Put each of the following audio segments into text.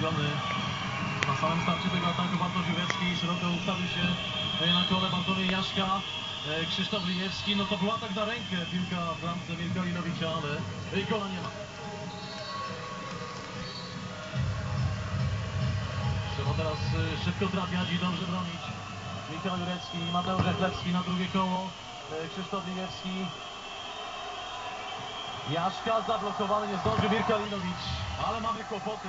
Na samym starcie tego ataku Bartosz Jurewski szeroko ustawił się e, na kole Bartłomiej Jaszka. e, Krzysztof Lijewski, no to był atak na rękę, piłka w bramce Mirka Linowicza, ale e, gola nie ma. Trzeba teraz szybko trafiać i dobrze bronić. Michał Jurecki, Mateusz Echlewski na drugie koło. Krzysztof Lijewski. Jaszka zablokowany, nie zdążył Mirka Linowicz, ale mamy kłopoty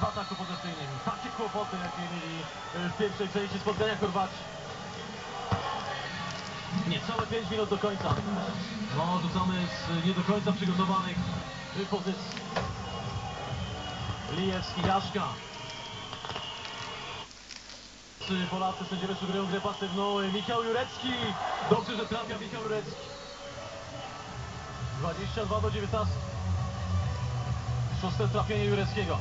w ataku pozycyjnym. Takie kłopoty, jakie mieli e, w pierwszej części spotkania Chorwaci. Niecałe 5 minut do końca. No, rzucamy z nie do końca przygotowanych e, pozycji. Lijewski, Jaszka. Polacy sędziowie sugerują grę pasywną? E, Michał Jurecki. Dobrze, że trafia Michał Jurecki. 22 do 19. Szóste trafienie Jureckiego.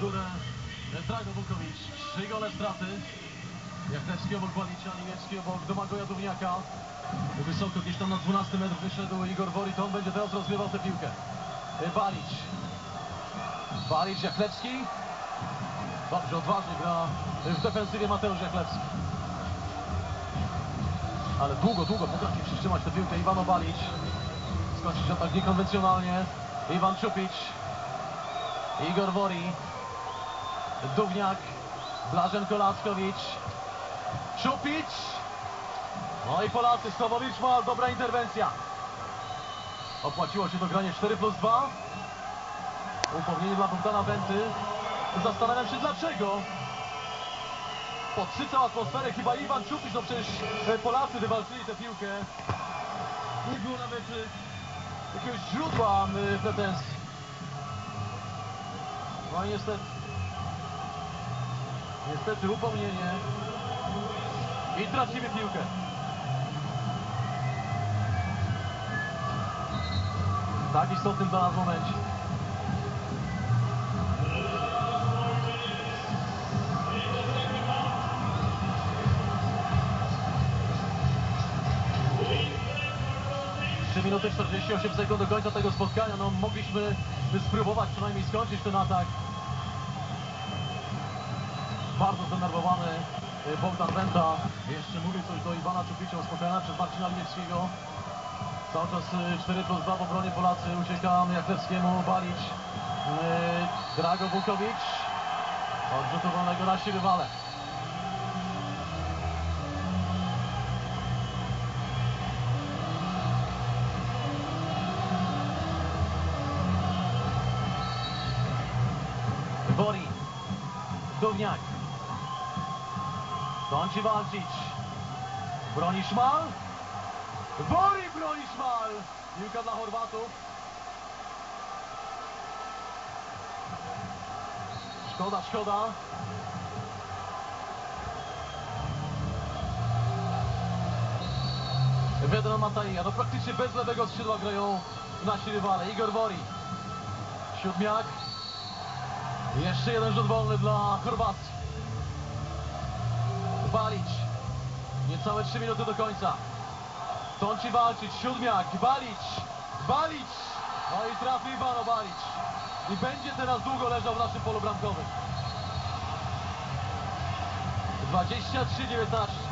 W górę Drago Bukowicz. Trzy gole straty. Jachlewski obok Balicza, Niemiecki obok Domagoja Dówniaka. Wysoko gdzieś tam na 12 metr wyszedł Igor Worit. On będzie teraz rozgrywał tę piłkę. Balić. Balić, Jachlewski. Dobrze, odważnie gra w defensywie Mateusz Jachlewski. Ale długo, długo potrafi przytrzymać tę piłkę Iwano Balić. Skończyć atak niekonwencjonalnie. Iwan Czupić. Igor Wori. Dówniak. Blażen Kolaskowicz. Czupić. No i Polacy, Sławowicz ma dobra interwencja. Opłaciło się to granie 4 plus 2. Upomnienie dla Bogdana Benty. Zastanawiam się dlaczego. Podsycał atmosferę chyba Iwan Czupić, no przecież e, Polacy wywalczyli tę piłkę. Nie było nawet e, jakiegoś źródła pretensji. No i niestety. Niestety upomnienie. I tracimy piłkę. Tak istotnym dla nas momencie. Minuty 48 sekund do końca tego spotkania. No mogliśmy spróbować przynajmniej skończyć ten atak. Bardzo zdenerwowany y, Bogdan Wenta. Jeszcze mówię coś do Iwana Czupicza, uspokojona przez Marcina Liewskiego. Cały czas y, 4 plus 2 w obronie Polacy. Ucieka Jaklewskiemu, Balić. Yy, Drago Wukowicz. Odrzutu wolnego nasi rywale. Bori. Dówniak. Kończy walczyć. Broni Szmal. Bori broni Szmal. Piłka dla Chorwatów. Szkoda, szkoda. Vedran Mataija. No praktycznie bez lewego skrzydła grają nasi rywale. Igor Bori. Siódmiak. Jeszcze jeden rzut wolny dla Chorwacji. Balić. Niecałe 3 minuty do końca. Tąci walczyć. Siódmiak. Balić. Balić. No i trafi Iwano Balić. I będzie teraz długo leżał w naszym polu bramkowym. 23-19.